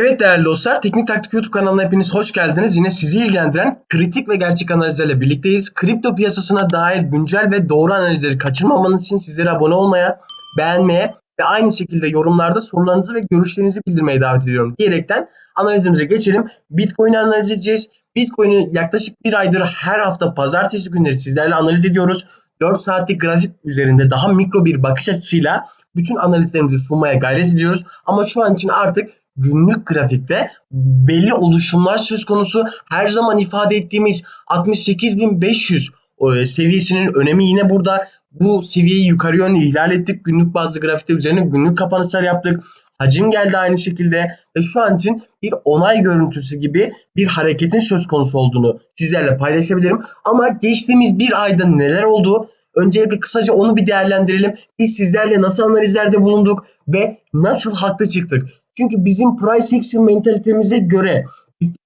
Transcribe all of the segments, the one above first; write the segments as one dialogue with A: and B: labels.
A: Evet değerli dostlar, Teknik Taktik YouTube kanalına hepiniz hoş geldiniz. Yine sizi ilgilendiren kritik ve gerçek analizlerle birlikteyiz. Kripto piyasasına dair güncel ve doğru analizleri kaçırmamanız için sizlere abone olmaya, beğenmeye ve aynı şekilde yorumlarda sorularınızı ve görüşlerinizi bildirmeye davet ediyorum diyerekten analizimize geçelim. Bitcoin'i analiz edeceğiz. Bitcoin'i yaklaşık bir aydır her hafta pazartesi günleri sizlerle analiz ediyoruz. 4 saatlik grafik üzerinde daha mikro bir bakış açısıyla bütün analizlerimizi sunmaya gayret ediyoruz. Ama şu an için artık günlük grafikte belli oluşumlar söz konusu. Her zaman ifade ettiğimiz 68.500 e, seviyesinin önemi yine burada. Bu seviyeyi yukarı yönlü ihlal ettik. Günlük bazı grafikte üzerine günlük kapanışlar yaptık. Hacim geldi aynı şekilde ve şu an için bir onay görüntüsü gibi bir hareketin söz konusu olduğunu sizlerle paylaşabilirim. Ama geçtiğimiz bir ayda neler oldu? Öncelikle kısaca onu bir değerlendirelim. Biz sizlerle nasıl analizlerde bulunduk ve nasıl haklı çıktık? Çünkü bizim price action mentalitemize göre,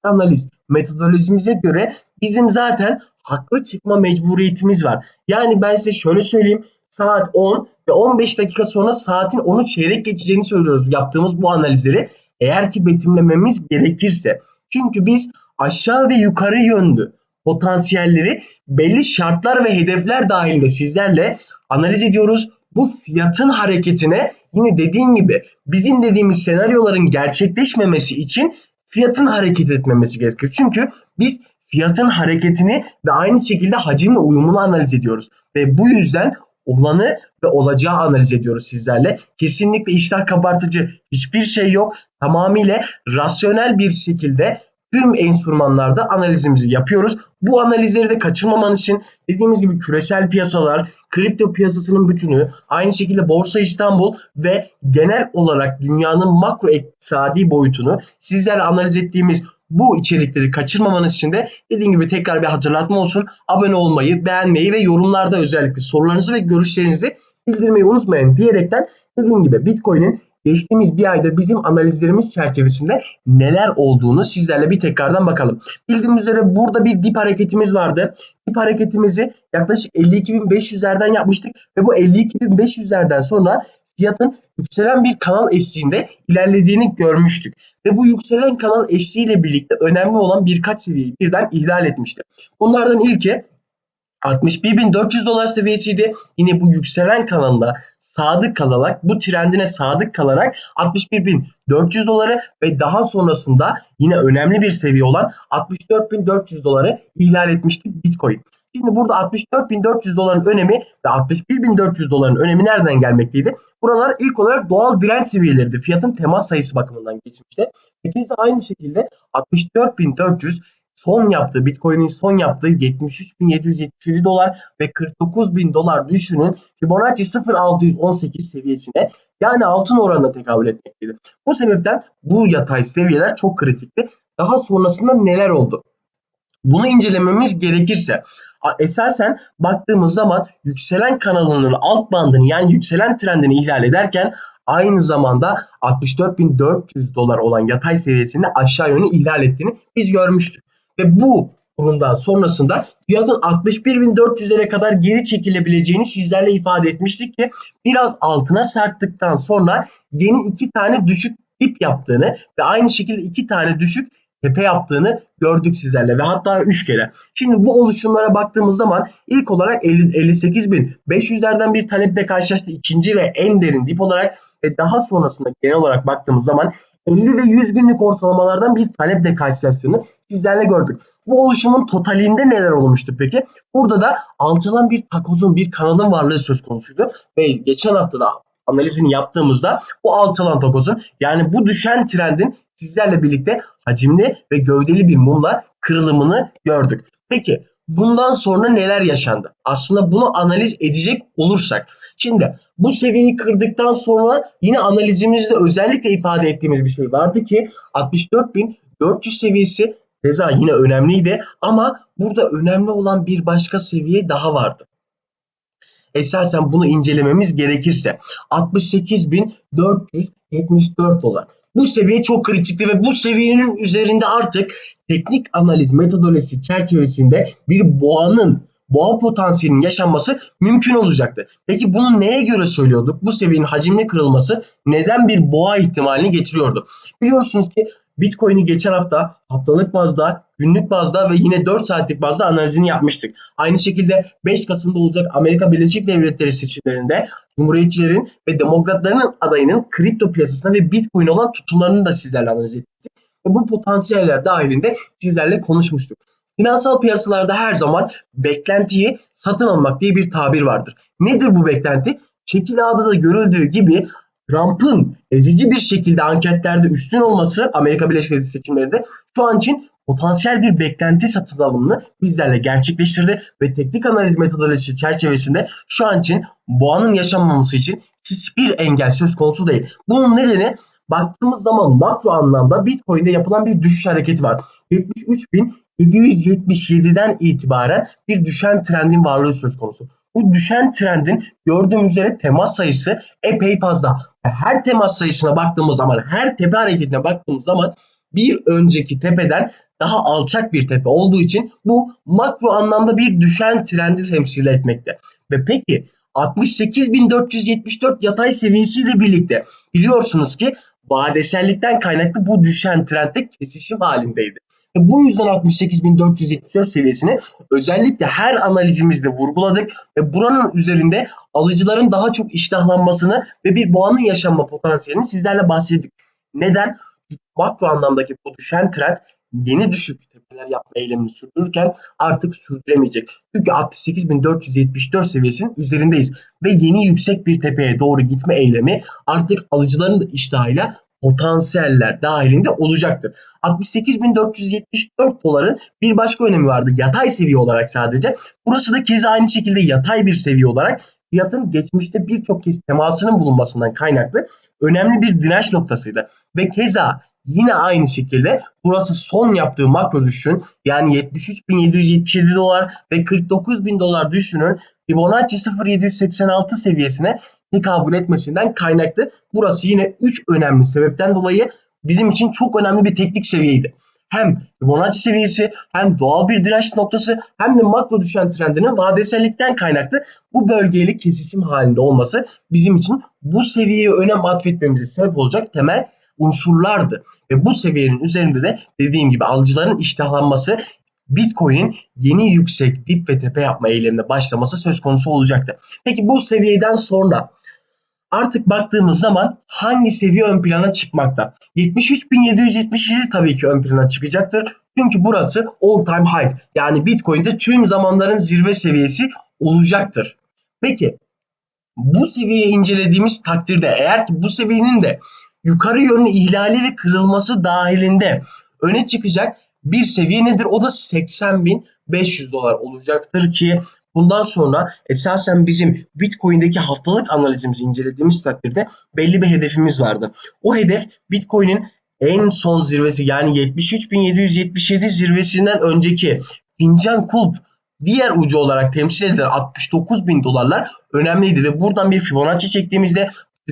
A: analiz metodolojimize göre bizim zaten haklı çıkma mecburiyetimiz var. Yani ben size şöyle söyleyeyim. Saat 10 ve 15 dakika sonra saatin 10'u çeyrek geçeceğini söylüyoruz yaptığımız bu analizleri. Eğer ki betimlememiz gerekirse. Çünkü biz aşağı ve yukarı yönlü potansiyelleri belli şartlar ve hedefler dahilinde sizlerle analiz ediyoruz. Bu fiyatın hareketine yine dediğin gibi bizim dediğimiz senaryoların gerçekleşmemesi için fiyatın hareket etmemesi gerekir. Çünkü biz fiyatın hareketini ve aynı şekilde hacimle uyumunu analiz ediyoruz. Ve bu yüzden olanı ve olacağı analiz ediyoruz sizlerle. Kesinlikle iştah kabartıcı hiçbir şey yok. Tamamıyla rasyonel bir şekilde tüm enstrümanlarda analizimizi yapıyoruz. Bu analizleri de kaçırmaman için dediğimiz gibi küresel piyasalar, kripto piyasasının bütünü, aynı şekilde Borsa İstanbul ve genel olarak dünyanın makro iktisadi boyutunu sizlerle analiz ettiğimiz bu içerikleri kaçırmamanız için de dediğim gibi tekrar bir hatırlatma olsun. Abone olmayı, beğenmeyi ve yorumlarda özellikle sorularınızı ve görüşlerinizi bildirmeyi unutmayın diyerekten dediğim gibi Bitcoin'in geçtiğimiz bir ayda bizim analizlerimiz çerçevesinde neler olduğunu sizlerle bir tekrardan bakalım. Bildiğimiz üzere burada bir dip hareketimiz vardı. Dip hareketimizi yaklaşık 52.500'lerden yapmıştık ve bu 52.500'lerden sonra fiyatın yükselen bir kanal eşliğinde ilerlediğini görmüştük. Ve bu yükselen kanal eşliğiyle birlikte önemli olan birkaç seviyeyi birden ihlal etmişti. Bunlardan ilki 61.400 dolar seviyesiydi. Yine bu yükselen kanalda sadık kalarak bu trendine sadık kalarak 61.400 doları ve daha sonrasında yine önemli bir seviye olan 64.400 doları ihlal etmişti Bitcoin. Şimdi burada 64.400 doların önemi ve 61.400 doların önemi nereden gelmekteydi? Buralar ilk olarak doğal direnç seviyeleriydi. Fiyatın temas sayısı bakımından geçmişti. İkincisi aynı şekilde 64.400 son yaptığı Bitcoin'in son yaptığı 73.777 dolar ve 49.000 dolar düşünün Fibonacci 0.618 seviyesine yani altın oranına tekabül etmekteydi. Bu sebepten bu yatay seviyeler çok kritikti. Daha sonrasında neler oldu? Bunu incelememiz gerekirse esasen baktığımız zaman yükselen kanalının alt bandını yani yükselen trendini ihlal ederken aynı zamanda 64.400 dolar olan yatay seviyesinde aşağı yönü ihlal ettiğini biz görmüştük. Ve bu durumdan sonrasında fiyatın 61.400'lere kadar geri çekilebileceğini sizlerle ifade etmiştik ki biraz altına sarktıktan sonra yeni iki tane düşük dip yaptığını ve aynı şekilde iki tane düşük tepe yaptığını gördük sizlerle ve hatta 3 kere. Şimdi bu oluşumlara baktığımız zaman ilk olarak 58.500'lerden bir taleple karşılaştı. ikinci ve en derin dip olarak ve daha sonrasında genel olarak baktığımız zaman 50 ve 100 günlük ortalamalardan bir taleple karşılaştığını sizlerle gördük. Bu oluşumun totalinde neler olmuştu peki? Burada da alçalan bir takozun, bir kanalın varlığı söz konusuydu. Ve geçen hafta da analizini yaptığımızda bu alçalan takozun yani bu düşen trendin sizlerle birlikte hacimli ve gövdeli bir mumla kırılımını gördük. Peki bundan sonra neler yaşandı? Aslında bunu analiz edecek olursak. Şimdi bu seviyeyi kırdıktan sonra yine analizimizde özellikle ifade ettiğimiz bir şey vardı ki 64.400 seviyesi Keza yine önemliydi ama burada önemli olan bir başka seviye daha vardı. Esasen bunu incelememiz gerekirse 68.474 dolar. Bu seviye çok kritikti ve bu seviyenin üzerinde artık teknik analiz metodolojisi çerçevesinde bir boğanın boğa potansiyelinin yaşanması mümkün olacaktı. Peki bunu neye göre söylüyorduk? Bu seviyenin hacimli kırılması neden bir boğa ihtimalini getiriyordu? Biliyorsunuz ki Bitcoin'i geçen hafta haftalık bazda, günlük bazda ve yine 4 saatlik bazda analizini yapmıştık. Aynı şekilde 5 Kasım'da olacak Amerika Birleşik Devletleri seçimlerinde Cumhuriyetçilerin ve Demokratların adayının kripto piyasasına ve Bitcoin olan tutumlarını da sizlerle analiz ettik. Ve bu potansiyeller dahilinde sizlerle konuşmuştuk. Finansal piyasalarda her zaman beklentiyi satın almak diye bir tabir vardır. Nedir bu beklenti? Şekil ağda da görüldüğü gibi Trump'ın ezici bir şekilde anketlerde üstün olması Amerika Birleşik Devletleri seçimlerinde şu an için potansiyel bir beklenti satın alımını bizlerle gerçekleştirdi ve teknik analiz metodolojisi çerçevesinde şu an için boğanın yaşanmaması için hiçbir engel söz konusu değil. Bunun nedeni baktığımız zaman makro anlamda Bitcoin'de yapılan bir düşüş hareketi var. 73.777'den itibaren bir düşen trendin varlığı söz konusu. Bu düşen trendin gördüğümüz üzere temas sayısı epey fazla. Her temas sayısına baktığımız zaman, her tepe hareketine baktığımız zaman bir önceki tepeden daha alçak bir tepe olduğu için bu makro anlamda bir düşen trendi temsil etmekte. Ve peki 68.474 yatay seviyesiyle birlikte biliyorsunuz ki vadesellikten kaynaklı bu düşen trendde kesişim halindeydi. Bu yüzden 68.474 seviyesini özellikle her analizimizde vurguladık ve buranın üzerinde alıcıların daha çok iştahlanmasını ve bir boğanın yaşanma potansiyelini sizlerle bahsettik. Neden? Makro anlamdaki bu düşen trend yeni düşük tepeler yapma eylemini sürdürürken artık sürdüremeyecek. Çünkü 68.474 seviyesinin üzerindeyiz ve yeni yüksek bir tepeye doğru gitme eylemi artık alıcıların da iştahıyla potansiyeller dahilinde olacaktır. 68.474 doların bir başka önemi vardı. Yatay seviye olarak sadece. Burası da keza aynı şekilde yatay bir seviye olarak fiyatın geçmişte birçok kez temasının bulunmasından kaynaklı önemli bir direnç noktasıydı. Ve keza yine aynı şekilde burası son yaptığı makro düşüşün yani 73.777 dolar ve 49.000 dolar düşüşünün Fibonacci 0.786 seviyesine tekabül etmesinden kaynaklı. Burası yine 3 önemli sebepten dolayı bizim için çok önemli bir teknik seviyeydi. Hem Fibonacci seviyesi hem doğal bir direnç noktası hem de makro düşen trendinin vadesellikten kaynaklı bu bölgeyle kesişim halinde olması bizim için bu seviyeye önem atfetmemize sebep olacak temel unsurlardı. Ve bu seviyenin üzerinde de dediğim gibi alıcıların iştahlanması Bitcoin'in yeni yüksek dip ve tepe yapma eylemine başlaması söz konusu olacaktı. Peki bu seviyeden sonra artık baktığımız zaman hangi seviye ön plana çıkmakta? 73.777 tabii ki ön plana çıkacaktır. Çünkü burası all time high. Yani Bitcoin'de tüm zamanların zirve seviyesi olacaktır. Peki bu seviyeyi incelediğimiz takdirde eğer ki bu seviyenin de yukarı yönlü ihlali ve kırılması dahilinde öne çıkacak bir seviye nedir? O da 80.500 dolar olacaktır ki bundan sonra esasen bizim Bitcoin'deki haftalık analizimizi incelediğimiz takdirde belli bir hedefimiz vardı. O hedef Bitcoin'in en son zirvesi yani 73.777 zirvesinden önceki fincan kulp diğer ucu olarak temsil edilen 69 bin dolarlar önemliydi ve buradan bir Fibonacci çektiğimizde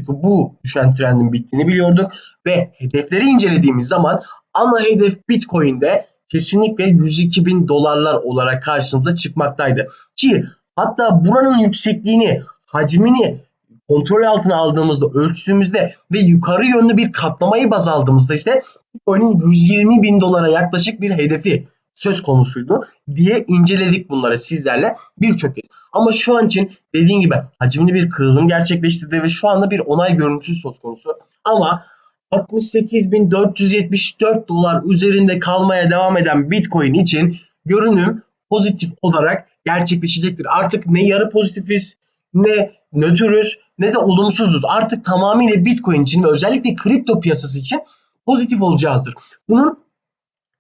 A: bu düşen trendin bittiğini biliyorduk ve hedefleri incelediğimiz zaman ana hedef Bitcoin'de kesinlikle 102 bin dolarlar olarak karşımıza çıkmaktaydı. Ki hatta buranın yüksekliğini, hacmini kontrol altına aldığımızda, ölçtüğümüzde ve yukarı yönlü bir katlamayı baz aldığımızda işte Bitcoin'in 120 bin dolara yaklaşık bir hedefi söz konusuydu diye inceledik bunları sizlerle birçok kez. Ama şu an için dediğim gibi hacimli bir kırılım gerçekleştirdi ve şu anda bir onay görüntüsü söz konusu. Ama 68.474 dolar üzerinde kalmaya devam eden Bitcoin için görünüm pozitif olarak gerçekleşecektir. Artık ne yarı pozitifiz ne nötrüz ne de olumsuzuz. Artık tamamıyla Bitcoin için ve özellikle kripto piyasası için pozitif olacağızdır. Bunun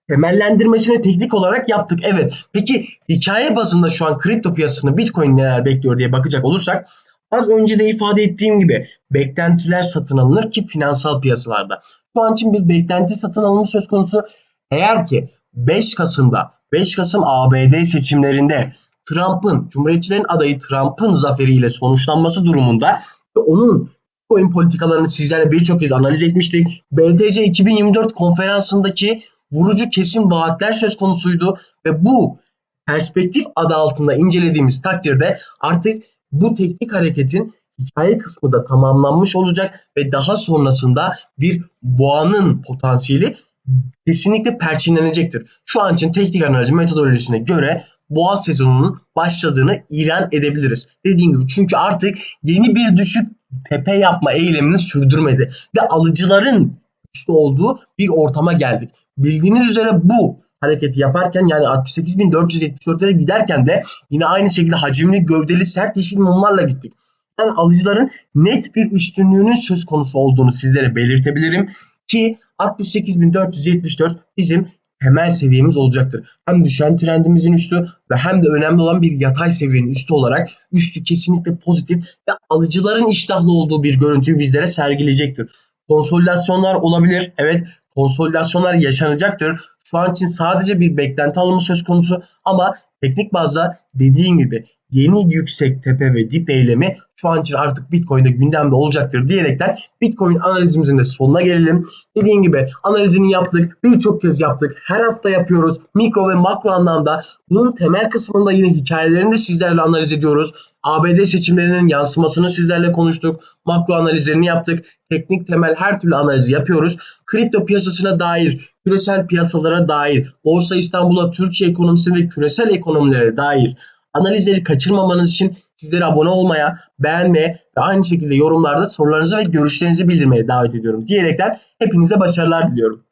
A: temellendirmesini teknik olarak yaptık. Evet. Peki hikaye bazında şu an kripto piyasasını Bitcoin neler bekliyor diye bakacak olursak az önce de ifade ettiğim gibi beklentiler satın alınır ki finansal piyasalarda. Şu an için bir beklenti satın alımı söz konusu. Eğer ki 5 Kasım'da 5 Kasım ABD seçimlerinde Trump'ın, Cumhuriyetçilerin adayı Trump'ın zaferiyle sonuçlanması durumunda onun coin politikalarını sizlerle birçok kez analiz etmiştik. BTC 2024 konferansındaki vurucu kesin vaatler söz konusuydu ve bu perspektif adı altında incelediğimiz takdirde artık bu teknik hareketin hikaye kısmı da tamamlanmış olacak ve daha sonrasında bir boğanın potansiyeli kesinlikle perçinlenecektir. Şu an için teknik analiz metodolojisine göre boğa sezonunun başladığını ilan edebiliriz. Dediğim gibi çünkü artık yeni bir düşük tepe yapma eylemini sürdürmedi ve alıcıların güçlü olduğu bir ortama geldik. Bildiğiniz üzere bu hareketi yaparken yani 68.474'lere giderken de yine aynı şekilde hacimli, gövdeli, sert yeşil mumlarla gittik. Yani alıcıların net bir üstünlüğünün söz konusu olduğunu sizlere belirtebilirim ki 68.474 bizim temel seviyemiz olacaktır. Hem düşen trendimizin üstü ve hem de önemli olan bir yatay seviyenin üstü olarak üstü kesinlikle pozitif ve alıcıların iştahlı olduğu bir görüntüyü bizlere sergileyecektir. Konsolidasyonlar olabilir. Evet konsolidasyonlar yaşanacaktır. Şu an için sadece bir beklenti alımı söz konusu ama teknik bazda dediğim gibi yeni yüksek tepe ve dip eylemi şu an için artık Bitcoin'de gündemde olacaktır diyerekten Bitcoin analizimizin de sonuna gelelim. Dediğim gibi analizini yaptık. Birçok kez yaptık. Her hafta yapıyoruz. Mikro ve makro anlamda. Bunun temel kısmında yine hikayelerini de sizlerle analiz ediyoruz. ABD seçimlerinin yansımasını sizlerle konuştuk. Makro analizlerini yaptık. Teknik temel her türlü analizi yapıyoruz. Kripto piyasasına dair, küresel piyasalara dair, Borsa İstanbul'a, Türkiye ekonomisine ve küresel ekonomilere dair analizleri kaçırmamanız için sizleri abone olmaya, beğenmeye ve aynı şekilde yorumlarda sorularınızı ve görüşlerinizi bildirmeye davet ediyorum diyerekten hepinize başarılar diliyorum.